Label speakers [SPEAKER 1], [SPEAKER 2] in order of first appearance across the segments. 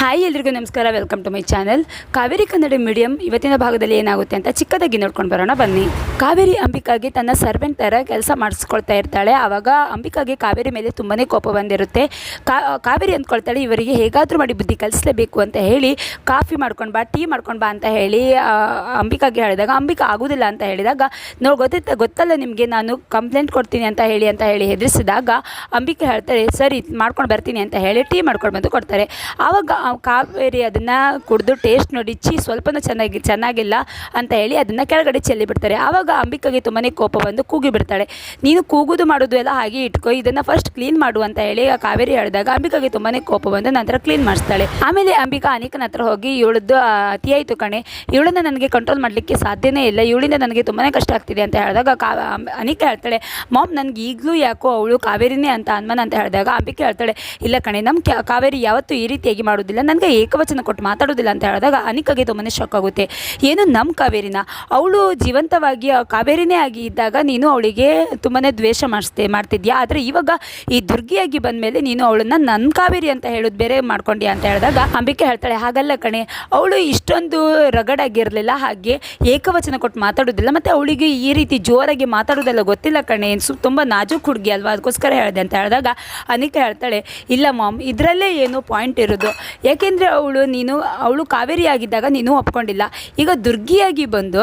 [SPEAKER 1] Hi ಎಲ್ರಿಗೂ ನಮಸ್ಕಾರ. Welcome to my channel Kaveri Kannada medium ಇವತ್ತಿನ ಭಾಗದಲ್ಲಿ ಏನಾಗುತ್ತೆ ಅಂತ ಚಿಕ್ಕದಾಗಿ ನೋಡ್ಕೊಂಡು ಬರೋಣ. ಬನ್ನಿ. ಕಾವೇರಿ ಅಂಬಿಕಾಗೆ ತನ್ನ ಸರ್ವೆಂಟ್ ಥರ ಕೆಲಸ ಮಾಡಿಸ್ಕೊಳ್ತಾ ಇರ್ತಾಳೆ. ಆವಾಗ ಅಂಬಿಕಾಗೆ ಕಾವೇರಿ ಮೇಲೆ ತುಂಬಾ ಕೋಪ ಬಂದಿರುತ್ತೆ. ಕಾವೇರಿ ಅಂದ್ಕೊಳ್ತಾಳೆ, ಇವರಿಗೆ ಹೇಗಾದರೂ ಮಾಡಿ ಬುದ್ಧಿ ಕಲಿಸಲೇಬೇಕು ಅಂತ ಹೇಳಿ, ಕಾಫಿ ಮಾಡ್ಕೊಂಡು ಬಾ, ಟೀ ಮಾಡ್ಕೊಂಡು ಬಾ ಅಂತ ಹೇಳಿ ಅಂಬಿಕಾಗೆ ಹೇಳಿದಾಗ, ಅಂಬಿಕಾ ಆಗೋದಿಲ್ಲ ಅಂತ ಹೇಳಿದಾಗ, ನೋ, ಗೊತ್ತಿತ್ತ, ಗೊತ್ತಲ್ಲ ನಿಮಗೆ, ನಾನು ಕಂಪ್ಲೇಂಟ್ ಕೊಡ್ತೀನಿ ಅಂತ ಹೇಳಿ ಅಂತ ಹೇಳಿ ಹೆದರಿಸಿದಾಗ, ಅಂಬಿಕೆ ಹೇಳ್ತಾರೆ ಸರಿ, ಮಾಡ್ಕೊಂಡು ಬರ್ತೀನಿ ಅಂತ ಹೇಳಿ, ಟೀ ಮಾಡ್ಕೊಂಡು ಬಂದು ಕೊಡ್ತಾರೆ ಆವಾಗ ಕಾವೇರಿ ಅದನ್ನು ಕುಡಿದು ಟೇಸ್ಟ್ ನೋಡಿ ಚಿ ಸ್ವಲ್ಪನೂ ಚೆನ್ನಾಗಿ, ಚೆನ್ನಾಗಿಲ್ಲ ಅಂತ ಹೇಳಿ ಅದನ್ನು ಕೆಳಗಡೆ ಚೆಲ್ಲಿ ಬಿಡ್ತಾರೆ. ಆವಾಗ ಅಂಬಿಕಾಗೆ ತುಂಬಾ ಕೋಪ ಬಂದು ಕೂಗಿ ಬಿಡ್ತಾಳೆ. ನೀನು ಕೂಗುದು ಮಾಡೋದು ಎಲ್ಲ ಹಾಗೆ ಇಟ್ಕೋ, ಇದನ್ನು ಫಸ್ಟ್ ಕ್ಲೀನ್ ಮಾಡು ಅಂತ ಹೇಳಿ ಆ ಕಾವೇರಿ ಹೇಳಿದಾಗ ಅಂಬಿಕಾಗೆ ತುಂಬಾ ಕೋಪ ಬಂದು ನಂತರ ಕ್ಲೀನ್ ಮಾಡಿಸ್ತಾಳೆ. ಆಮೇಲೆ ಅಂಬಿಕಾ ಅನಿಕನ ಹತ್ರ ಹೋಗಿ ಇವಳದ್ದು ಅತಿಯಾಯಿತು ಕಣೆ. ಇವಳನ್ನು ನನಗೆ ಕಂಟ್ರೋಲ್ ಮಾಡಲಿಕ್ಕೆ ಸಾಧ್ಯನೇ ಇಲ್ಲ. ಇವಳಿಂದ ನನಗೆ ತುಂಬಾ ಕಷ್ಟ ಆಗ್ತಿದೆ ಅಂತ ಹೇಳಿದಾಗ ಕಾ ಅನೇಕ ಹೇಳ್ತಾಳೆ, ಮಾಮ್, ನನಗೆ ಈಗಲೂ ಯಾಕೋ ಅವಳು ಕಾವೇರಿನೇ ಅಂತ ಅನ್ಮನ ಅಂತ ಹೇಳಿದಾಗ ಅಂಬಿಕೆ ಹೇಳ್ತಾಳೆ, ಇಲ್ಲ ಕಣೆ ನಮ್ಮ ಕಾವೇರಿ ಯಾವತ್ತೂ ಈ ರೀತಿಯಾಗಿ ಮಾಡೋದಿಲ್ಲ. ನನಗೆ ಏಕವಚನ ಕೊಟ್ಟು ಮಾತಾಡೋದಿಲ್ಲ ಅಂತ ಹೇಳಿದಾಗ ಅನಿಕಾಗೆ ತುಂಬನೇ ಶಾಕ್ ಆಗುತ್ತೆ. ಏನು ನಮ್ಮ ಕಾವೇರಿನ? ಅವಳು ಜೀವಂತವಾಗಿ ಕಾವೇರಿನೇ ಆಗಿ ಇದ್ದಾಗ ನೀನು ಅವಳಿಗೆ ತುಂಬಾ ದ್ವೇಷ ಮಾಡಿಸ್ತೆ, ಮಾಡ್ತಿದ್ಯಾ? ಆದರೆ ಇವಾಗ ಈ ದುರ್ಗಿಯಾಗಿ ಬಂದಮೇಲೆ ನೀನು ಅವಳನ್ನು ನನ್ನ ಕಾವೇರಿ ಅಂತ ಹೇಳೋದು ಬೇರೆ ಮಾಡ್ಕೊಂಡಿ ಅಂತ ಹೇಳಿದಾಗ ಅಂಬಿಕೆ ಹೇಳ್ತಾಳೆ, ಹಾಗಲ್ಲ ಕಣೆ. ಅವಳು ಇಷ್ಟೊಂದು ರಗಡಾಗಿರಲಿಲ್ಲ, ಹಾಗೆ ಏಕವಚನ ಕೊಟ್ಟು ಮಾತಾಡೋದಿಲ್ಲ. ಮತ್ತು ಅವಳಿಗೆ ಈ ರೀತಿ ಜೋರಾಗಿ ಮಾತಾಡೋದೆಲ್ಲ ಗೊತ್ತಿಲ್ಲ ಕಣೆ. ಸು, ತುಂಬ ನಾಜೂಕ್ ಹುಡುಗಿ ಅಲ್ವಾ? ಅದಕ್ಕೋಸ್ಕರ ಹೇಳಿದೆ ಅಂತ ಹೇಳಿದಾಗ ಅನಿಕ ಹೇಳ್ತಾಳೆ, ಇಲ್ಲ ಮಾಮ್, ಇದರಲ್ಲೇ ಏನು ಪಾಯಿಂಟ್ ಇರೋದು. ಯಾಕೆಂದರೆ ಅವಳು ನೀನು, ಅವಳು ಕಾವೇರಿ ಆಗಿದ್ದಾಗ ನೀನು ಒಪ್ಕೊಂಡಿಲ್ಲ. ಈಗ ದುರ್ಗಿಯಾಗಿ ಬಂದು,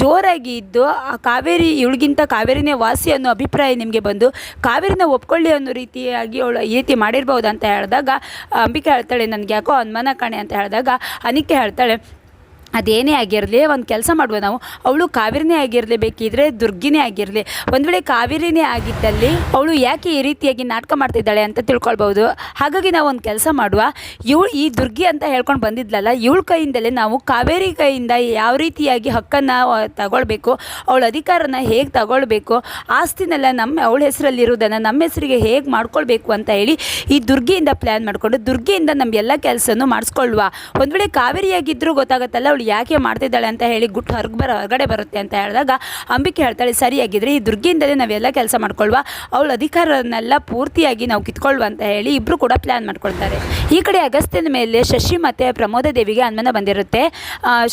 [SPEAKER 1] ಜೋರಾಗಿ ಇದ್ದು, ಆ ಕಾವೇರಿ, ಇವಳಿಗಿಂತ ಕಾವೇರಿನೇ ವಾಸಿ ಅನ್ನೋ ಅಭಿಪ್ರಾಯ ನಿಮಗೆ ಬಂದು, ಕಾವೇರಿನ ಒಪ್ಕೊಳ್ಳಿ ಅನ್ನೋ ರೀತಿಯಾಗಿ ಅವಳು ಈ ರೀತಿ ಮಾಡಿರ್ಬೋದು ಅಂತ ಹೇಳಿದಾಗ, ಅಂಬಿಕೆ ಹೇಳ್ತಾಳೆ, ನನಗೆ ಯಾಕೋ ಅನುಮಾನ ಕಾಣೆ ಅಂತ ಹೇಳಿದಾಗ, ಅನಿಕೆ ಹೇಳ್ತಾಳೆ ಅದೇನೇ ಆಗಿರಲಿ, ಒಂದು ಕೆಲಸ ಮಾಡುವ ನಾವು ಅವಳು ಕಾವೇರಿನೇ ಆಗಿರಲಿ, ಬೇಕಿದ್ರೆ ದುರ್ಗಿನೇ ಆಗಿರಲಿ. ಒಂದು ವೇಳೆ ಕಾವೇರಿನೇ ಆಗಿದ್ದಲ್ಲಿ ಅವಳು ಯಾಕೆ ಈ ರೀತಿಯಾಗಿ ನಾಟಕ ಮಾಡ್ತಿದ್ದಾಳೆ ಅಂತ ತಿಳ್ಕೊಳ್ಬೋದು ಹಾಗಾಗಿ ನಾವು ಒಂದು ಕೆಲಸ ಮಾಡುವ. ಇವಳು ಈ ದುರ್ಗಿ ಅಂತ ಹೇಳ್ಕೊಂಡು ಬಂದಿದ್ಲಲ್ಲ, ಇವಳ ಕೈಯಿಂದಲೇ ನಾವು ಕಾವೇರಿ ಕೈಯಿಂದ ಯಾವ ರೀತಿಯಾಗಿ ಹಕ್ಕನ್ನು ತಗೊಳ್ಬೇಕು, ಅವಳ ಅಧಿಕಾರನ ಹೇಗೆ ತಗೊಳ್ಬೇಕು, ಆಸ್ತಿನೆಲ್ಲ ನಮ್ಮ, ಅವಳ ಹೆಸರಲ್ಲಿರುವುದನ್ನು ನಮ್ಮ ಹೆಸರಿಗೆ ಹೇಗೆ ಮಾಡ್ಕೊಳ್ಬೇಕು ಅಂತ ಹೇಳಿ ಈ ದುರ್ಗಿಯಿಂದ ಪ್ಲ್ಯಾನ್ ಮಾಡಿಕೊಂಡು, ದುರ್ಗಿಯಿಂದ ನಮ್ಮ ಎಲ್ಲ ಕೆಲಸನೂ ಮಾಡಿಸ್ಕೊಳ್ಳುವ ಒಂದು ವೇಳೆ ಕಾವೇರಿಯಾಗಿದ್ದರೂ ಗೊತ್ತಾಗತ್ತಲ್ಲ, ಅವಳು ಯಾಕೆ ಮಾಡ್ತಿದ್ದಾಳೆ ಅಂತ ಹೇಳಿ ಗುಟ್ಟು ಹೊರಗೆ ಬರೋ ಹೊರಗಡೆ ಬರುತ್ತೆ ಅಂತ ಹೇಳಿದಾಗ ಅಂಬಿಕೆ ಹೇಳ್ತಾಳೆ, ಸರಿಯಾಗಿದ್ರೆ ಈ ದುರ್ಗಿಯಿಂದಲೇ ನಾವೆಲ್ಲ ಕೆಲಸ ಮಾಡ್ಕೊಳ್ವಾ. ಅವಳ ಅಧಿಕಾರನ್ನೆಲ್ಲ ಪೂರ್ತಿಯಾಗಿ ನಾವು ಕಿತ್ಕೊಳ್ಳುವ ಅಂತ ಹೇಳಿ ಇಬ್ಬರು ಕೂಡ ಪ್ಲ್ಯಾನ್ ಮಾಡ್ಕೊಳ್ತಾರೆ. ಈ ಕಡೆ ಅಗಸ್ತ್ಯನ ಮೇಲೆ ಶಶಿ ಮತ್ತು ಪ್ರಮೋದ ದೇವಿಗೆ ಅನುಮಾನ ಬಂದಿರುತ್ತೆ.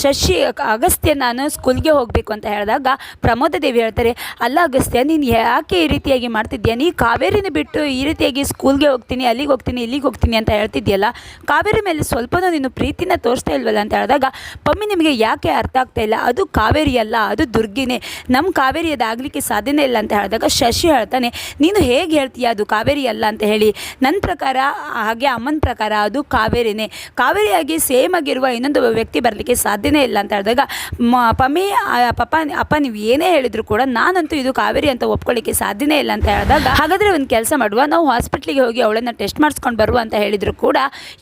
[SPEAKER 1] ಶಶಿ ಅಗಸ್ತ್ಯ ನಾನು ಸ್ಕೂಲ್ಗೆ ಹೋಗಬೇಕು ಅಂತ ಹೇಳಿದಾಗ ಪ್ರಮೋದ ದೇವಿ ಹೇಳ್ತಾರೆ, ಅಲ್ಲ ಅಗಸ್ತ್ಯ, ನೀನು ಯಾಕೆ ಈ ರೀತಿಯಾಗಿ ಮಾಡ್ತಿದ್ಯಾ? ನೀ ಕಾವೇರಿನ ಬಿಟ್ಟು ಈ ರೀತಿಯಾಗಿ ಸ್ಕೂಲ್ಗೆ ಹೋಗ್ತೀನಿ, ಅಲ್ಲಿಗೆ ಹೋಗ್ತೀನಿ, ಇಲ್ಲಿಗೆ ಹೋಗ್ತೀನಿ ಅಂತ ಹೇಳ್ತಿದ್ಯಲ್ಲ. ಕಾವೇರಿ ಮೇಲೆ ಸ್ವಲ್ಪನೂ ನೀನು ಪ್ರೀತಿನ ತೋರಿಸ್ತಾ ಇಲ್ವಲ್ಲ? ಅಂತ ಹೇಳಿದಾಗ ಪಮ್ಮಿ ನಿಮಗೆ ಯಾಕೆ ಅರ್ಥ ಆಗ್ತಾ ಇಲ್ಲ? ಅದು ಕಾವೇರಿ ಅಲ್ಲ, ಅದು ದುರ್ಗಿನೇ. ನಮ್ಮ ಕಾವೇರಿ ಅದಾಗಲಿಕ್ಕೆ ಸಾಧ್ಯನೇ ಇಲ್ಲ ಅಂತ ಹೇಳಿದಾಗ ಶಶಿ ಹೇಳ್ತಾನೆ, ನೀನು ಹೇಗೆ ಹೇಳ್ತೀಯ ಅದು ಕಾವೇರಿ ಅಲ್ಲ? ಅಂತ ಹೇಳಿ. ನನ್ನ ಪ್ರಕಾರ, ಹಾಗೆ ಅಮ್ಮನ ಪ್ರಕಾರ ಅದು ಕಾವೇರಿನೇ. ಕಾವೇರಿಯಾಗಿ ಸೇಮ್ ಆಗಿರುವ ಇನ್ನೊಂದು ವ್ಯಕ್ತಿ ಬರಲಿಕ್ಕೆ ಸಾಧ್ಯನೇ ಇಲ್ಲ ಅಂತ ಹೇಳಿದಾಗ ಪಮ್ಮಿ ಪಪ್ಪ ಅಪ್ಪ, ನೀವು ಏನೇ ಹೇಳಿದ್ರು ಕೂಡ ನಾನಂತೂ ಇದು ಕಾವೇರಿ ಅಂತ ಒಪ್ಕೊಳ್ಳಿಕ್ಕೆ ಸಾಧ್ಯನೇ ಇಲ್ಲ ಅಂತ ಹೇಳಿದಾಗ, ಹಾಗಾದರೆ ಒಂದು ಕೆಲಸ ಮಾಡುವ. ನಾವು ಹಾಸ್ಪಿಟ್ಲಿಗೆ ಹೋಗಿ ಅವಳನ್ನು ಟೆಸ್ಟ್ ಮಾಡಿಸ್ಕೊಂಡು ಬರುವ ಅಂತ ಹೇಳಿದರೂ ಕೂಡ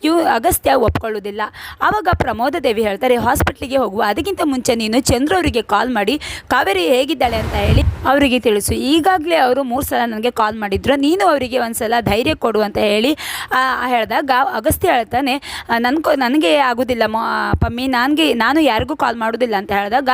[SPEAKER 1] ಇವು ಅಗಸ್ತ್ಯ ಒಪ್ಕೊಳ್ಳೋದಿಲ್ಲ ಆವಾಗ ಪ್ರಮೋದ ದೇವಿ ಹೇಳ್ತಾರೆ ಹಾಸ್ಪಿಟ್ಲಿಗೆ ಹೋಗುವ. ಅದಕ್ಕಿಂತ ಮುಂಚೆ ನೀನು ಚಂದ್ರ ಅವರಿಗೆ ಕಾಲ್ ಮಾಡಿ, ಕಾವೇರಿ ಹೇಗಿದ್ದಾಳೆ? ಅಂತ ಹೇಳಿ ಅವರಿಗೆ ತಿಳಿಸು. ಈಗಾಗಲೇ ಅವರು ಮೂರು ಸಲ ನನಗೆ ಕಾಲ್ ಮಾಡಿದ್ರು. ನೀನು ಅವರಿಗೆ ಒಂದು ಸಲ ಧೈರ್ಯ ಕೊಡು ಅಂತ ಹೇಳಿ ಹೇಳಿದಾಗ ಅಗಸ್ತ್ಯ ಹೇಳ್ತಾನೆ ನನ್ಗೆ ನನಗೆ ಆಗೋದಿಲ್ಲ ಪಮ್ಮಿ, ನನಗೆ, ನಾನು ಯಾರಿಗೂ ಕಾಲ್ ಮಾಡೋದಿಲ್ಲ ಅಂತ ಹೇಳಿದಾಗ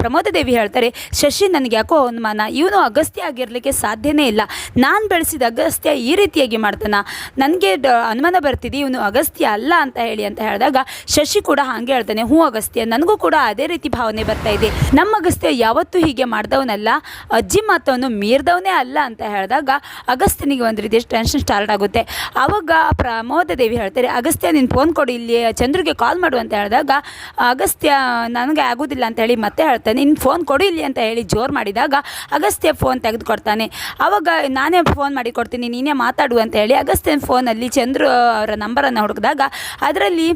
[SPEAKER 1] ಪ್ರಮೋದ ದೇವಿ ಹೇಳ್ತಾರೆ, ಶಶಿ ನನಗೆ ಯಾಕೋ ಅನುಮಾನ ಇವನು ಅಗಸ್ತ್ಯ ಆಗಿರಲಿಕ್ಕೆ ಸಾಧ್ಯನೇ ಇಲ್ಲ. ನಾನು ಬೆಳೆಸಿದ ಅಗಸ್ತ್ಯ ಈ ರೀತಿಯಾಗಿ ಮಾಡ್ತಾನ. ನನಗೆ ಅನುಮಾನ ಬರ್ತಿದೆ, ಇವನು ಅಗಸ್ತ್ಯ ಅಲ್ಲ ಅಂತ ಹೇಳಿ ಅಂತ ಹೇಳಿದಾಗ, ಶಶಿ ಕೂಡ ಹಾಗೆ ಹೇಳ್ತಾನೆ, ಹ್ಞೂ ಅಗಸ್ತ್ಯ ನನಗೂ ಕೂಡ ಅದೇ ರೀತಿ ಭಾವನೆ ಬರ್ತಾ ಇದೆ. ನಮ್ಮ ಅಗಸ್ತ್ಯ ಯಾವತ್ತೂ ಹೀಗೆ ಮಾಡಿದವನಲ್ಲ. ಅಜ್ಜಿ ಮಾತವನ್ನು ಮೀರಿದವನೇ ಅಲ್ಲ ಅಂತ ಹೇಳಿದಾಗ ಅಗಸ್ತ್ಯನಿಗೆ ಒಂದು ರೀತಿ ಟೆನ್ಷನ್ ಸ್ಟಾರ್ಟ್ ಆಗುತ್ತೆ. ಆವಾಗ ಪ್ರಮೋದ ದೇವಿ ಹೇಳ್ತಾರೆ, ಅಗಸ್ತ್ಯ, ನೀನು ಫೋನ್ ಕೊಡು, ಇಲ್ಲಿ ಚಂದ್ರಿಗೆ ಕಾಲ್ ಮಾಡು ಅಂತ ಹೇಳಿದಾಗ, ಅಗಸ್ತ್ಯ, ನನಗೆ ಆಗೋದಿಲ್ಲ ಅಂತ ಹೇಳಿ ಮತ್ತೆ ಹೇಳ್ತಾನೆ. ನೀನು ಫೋನ್ ಕೊಡು ಇಲ್ಲಿ ಅಂತ ಹೇಳಿ ಜೋರು ಮಾಡಿದಾಗ ಅಗಸ್ತ್ಯ ಫೋನ್ ತೆಗೆದುಕೊಡ್ತಾನೆ. ಆವಾಗ ನಾನೇ ಫೋನ್ ಮಾಡಿ ಕೊಡ್ತೀನಿ, ನೀನೇ ಮಾತಾಡು ಅಂತ ಹೇಳಿ ಅಗಸ್ತ್ಯನ ಫೋನಲ್ಲಿ ಚಂದ್ರು ಅವರ ನಂಬರನ್ನು ಹುಡುಕಿದಾಗ, ಅದರಲ್ಲಿ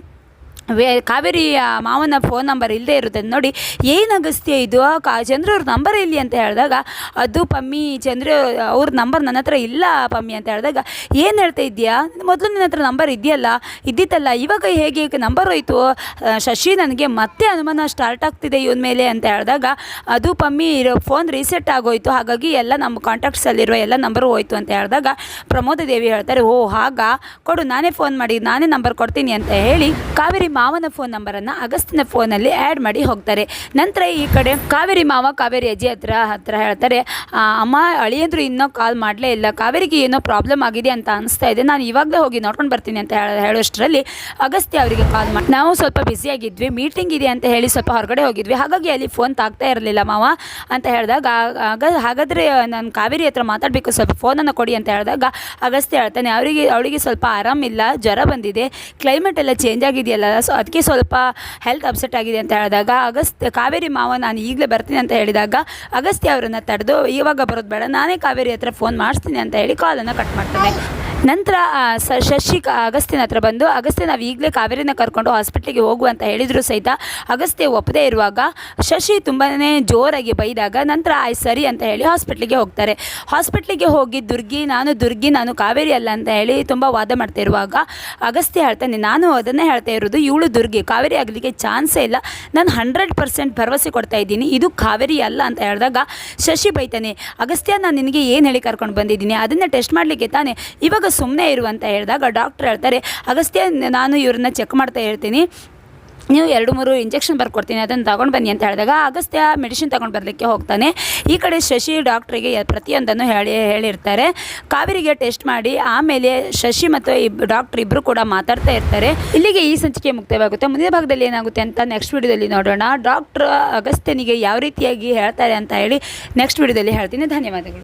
[SPEAKER 1] ವೇ ಕಾವೇರಿಯ ಮಾವನ ಫೋನ್ ನಂಬರ್ ಇಲ್ಲದೆ ಇರುತ್ತೆ. ನೋಡಿ, ಏನು ಅಗಸ್ತ್ಯ ಇದು? ಕಾ ಚಂದ್ರ ಅವ್ರ ನಂಬರ್ ಇಲ್ಲಿ ಅಂತ ಹೇಳಿದಾಗ, ಅದು ಪಮ್ಮಿ ಚಂದ್ರ ಅವ್ರ ನಂಬರ್ ನನ್ನ ಹತ್ರ ಇಲ್ಲ ಪಮ್ಮಿ ಅಂತ ಹೇಳಿದಾಗ, ಏನು ಹೇಳ್ತಾ ಇದೆಯಾ ಮೊದಲು ನನ್ನ ಹತ್ರ ನಂಬರ್ ಇದೆಯಲ್ಲ? ಇದ್ದಿತ್ತಲ್ಲ, ಇವಾಗ ಹೇಗೆ ನಂಬರ್ ಹೋಯಿತು? ಶಶಿ ನನಗೆ ಮತ್ತೆ ಅನುಮಾನ ಸ್ಟಾರ್ಟ್ ಆಗ್ತಿದೆ ಇವನ ಮೇಲೆ ಅಂತ ಹೇಳಿದಾಗ, ಅದು ಪಮ್ಮಿ ಇರೋ ಫೋನ್ ರೀಸೆಟ್ ಆಗೋಯ್ತು. ಹಾಗಾಗಿ ಎಲ್ಲ ನಮ್ಮ ಕಾಂಟ್ಯಾಕ್ಟ್ಸಲ್ಲಿರುವ ಎಲ್ಲ ನಂಬರು ಹೋಯಿತು ಅಂತ ಹೇಳಿದಾಗ, ಪ್ರಮೋದ ದೇವಿ ಹೇಳ್ತಾರೆ, ಓ, ಹಾಗ? ಕೊಡು, ನಾನೇ ಫೋನ್ ಮಾಡಿ, ನಾನೇ ನಂಬರ್ ಕೊಡ್ತೀನಿ ಅಂತ ಹೇಳಿ, ಕಾವೇರಿ ಮಾವನ ಫೋನ್ ನಂಬರನ್ನು ಅಗಸ್ತ್ಯನ ಫೋನಲ್ಲಿ ಆ್ಯಡ್ ಮಾಡಿ ಹೋಗ್ತಾರೆ. ನಂತರ ಈ ಕಡೆ ಕಾವೇರಿ ಮಾವ ಕಾವೇರಿ ಅಜ್ಜಿ ಹತ್ರ ಹತ್ರ ಹೇಳ್ತಾರೆ "ಆ, ಅಮ್ಮ ಅಳಿಯಂದ್ರು ಇನ್ನೂ ಕಾಲ್ ಮಾಡಲೇ ಇಲ್ಲ. ಕಾವೇರಿಗೆ ಏನೋ ಪ್ರಾಬ್ಲಮ್ ಆಗಿದೆ ಅಂತ ಅನಿಸ್ತಾ ಇದೆ. ನಾನು ಇವಾಗಲೇ ಹೋಗಿ ನೋಡ್ಕೊಂಡು ಬರ್ತೀನಿ ಅಂತ ಹೇಳ ಹೇಳೋಷ್ಟರಲ್ಲಿ ಅಗಸ್ತ್ಯ ಅವರಿಗೆ ಕಾಲ್ ಮಾಡಿ ನಾವು ಸ್ವಲ್ಪ ಬ್ಯುಸಿಯಾಗಿದ್ವಿ ಮೀಟಿಂಗ್ ಇದೆ ಅಂತ ಹೇಳಿ ಸ್ವಲ್ಪ ಹೊರಗಡೆ ಹೋಗಿದ್ವಿ. ಹಾಗಾಗಿ ಅಲ್ಲಿ ಫೋನ್ ತಾಗ್ತಾ ಇರಲಿಲ್ಲ ಮಾವ ಅಂತ ಹೇಳಿದಾಗ ಆಗ ಹಾಗಾದರೆ ನಾನು ಕಾವೇರಿ ಹತ್ರ ಮಾತಾಡಬೇಕು ಸ್ವಲ್ಪ ಫೋನನ್ನು ಕೊಡಿ ಅಂತ ಹೇಳಿದಾಗ ಅಗಸ್ತ್ಯ ಹೇಳ್ತಾನೆ ಅವರಿಗೆ ಅವಳಿಗೆ ಸ್ವಲ್ಪ ಆರಾಮಿಲ್ಲ ಜ್ವರ ಬಂದಿದೆ ಕ್ಲೈಮೇಟ್ ಎಲ್ಲ ಚೇಂಜ್ ಆಗಿದೆಯಲ್ಲ ಸೊ ಅದಕ್ಕೆ ಸ್ವಲ್ಪ ಹೆಲ್ತ್ ಅಪ್ಸೆಟ್ ಆಗಿದೆ ಅಂತ ಹೇಳಿದಾಗ ಅಗಸ್ತ್ಯ ಕಾವೇರಿ ಮಾವ ನಾನು ಈಗಲೇ ಬರ್ತೀನಿ ಅಂತ ಹೇಳಿದಾಗ, ಅಗಸ್ತ್ಯ ಅವರನ್ನು ತಡೆದು ಇವಾಗ ಬರೋದು ಬೇಡ, ನಾನೇ ಕಾವೇರಿ ಹತ್ರ ಫೋನ್ ಮಾಡಿಸ್ತೀನಿ ಅಂತ ಹೇಳಿ ಕಾಲನ್ನು ಕಟ್ ಮಾಡ್ತಾನೆ. ನಂತರ ಶಶಿ ಅಗಸ್ತ್ಯನ ಹತ್ರ ಬಂದು, ಅಗಸ್ತ್ಯ ನಾವು ಈಗಲೇ ಕಾವೇರಿನ ಕರ್ಕೊಂಡು ಹಾಸ್ಪಿಟ್ಲಿಗೆ ಹೋಗು ಅಂತ ಹೇಳಿದರೂ ಸಹಿತ ಅಗಸ್ತ್ಯ ಒಪ್ಪದೇ ಇರುವಾಗ ಶಶಿ ತುಂಬಾ ಜೋರಾಗಿ ಬೈದಾಗ ನಂತರ, ಆಯ್ತು ಸರಿ ಅಂತ ಹೇಳಿ ಹಾಸ್ಪಿಟ್ಲಿಗೆ ಹೋಗ್ತಾರೆ. ಹಾಸ್ಪಿಟ್ಲಿಗೆ ಹೋಗಿ ದುರ್ಗಿ, ನಾನು ದುರ್ಗಿ, ನಾನು ಕಾವೇರಿ ಅಲ್ಲ ಅಂತ ಹೇಳಿ ತುಂಬ ವಾದ ಮಾಡ್ತಾ ಇರುವಾಗ ಅಗಸ್ತ್ಯ ಹೇಳ್ತಾನೆ, ನಾನು ಅದನ್ನೇ ಹೇಳ್ತಾ ಇರೋದು, ಇವಳು ದುರ್ಗಿ, ಕಾವೇರಿ ಆಗಲಿಕ್ಕೆ ಚಾನ್ಸೇ ಇಲ್ಲ. ನಾನು ಹಂಡ್ರೆಡ್ ಪರ್ಸೆಂಟ್ ಭರವಸೆ ಕೊಡ್ತಾ ಇದ್ದೀನಿ, ಇದು ಕಾವೇರಿ ಅಲ್ಲ ಅಂತ ಹೇಳಿದಾಗ ಶಶಿ ಬೈತಾನೆ, ಅಗಸ್ತ್ಯ, ನಾನು ನಿನಗೆ ಏನು ಹೇಳಿ ಕರ್ಕೊಂಡು ಬಂದಿದ್ದೀನಿ, ಅದನ್ನು ಟೆಸ್ಟ್ ಮಾಡಲಿಕ್ಕೆ ತಾನೆ. ಇವಾಗ ಸುಮ್ಮನೆ ಇರು ಅಂತ ಹೇಳಿದಾಗ ಡಾಕ್ಟ್ರ್ ಹೇಳ್ತಾರೆ, ಅಗಸ್ತ್ಯ, ನಾನು ಇವ್ರನ್ನ ಚೆಕ್ ಮಾಡ್ತಾ ಇರ್ತೀನಿ. ನೀವು ಎರಡು ಮೂರು ಇಂಜೆಕ್ಷನ್ ಬರ್ಕೊಡ್ತೀನಿ, ಅದನ್ನು ತಗೊಂಡು ಬನ್ನಿ ಅಂತ ಹೇಳಿದಾಗ ಅಗಸ್ತ್ಯ ಮೆಡಿಸಿನ್ ತಗೊಂಡು ಬರಲಿಕ್ಕೆ ಹೋಗ್ತಾನೆ. ಈ ಕಡೆ ಶಶಿ ಡಾಕ್ಟ್ರಿಗೆ ಪ್ರತಿಯೊಂದನ್ನು ಹೇಳಿ, ಹೇಳಿರ್ತಾರೆ. ಕಾವೇರಿಗೆ ಟೆಸ್ಟ್ ಮಾಡಿ, ಆಮೇಲೆ ಶಶಿ ಮತ್ತು ಇಬ್, ಡಾಕ್ಟ್ರ್ ಇಬ್ಬರು ಕೂಡ ಮಾತಾಡ್ತಾ ಇರ್ತಾರೆ. ಇಲ್ಲಿಗೆ ಈ ಸಂಚಿಕೆ ಮುಕ್ತವಾಗುತ್ತೆ. ಮುಂದಿನ ಭಾಗದಲ್ಲಿ ಏನಾಗುತ್ತೆ ಅಂತ ನೆಕ್ಸ್ಟ್ ವಿಡಿಯೋದಲ್ಲಿ ನೋಡೋಣ. ಡಾಕ್ಟ್ರ್ ಅಗಸ್ತ್ಯನಿಗೆ ಯಾವ ರೀತಿಯಾಗಿ ಹೇಳ್ತಾರೆ ಅಂತ ಹೇಳಿ ನೆಕ್ಸ್ಟ್ ವಿಡಿಯೋದಲ್ಲಿ ಹೇಳ್ತೀನಿ. ಧನ್ಯವಾದಗಳು.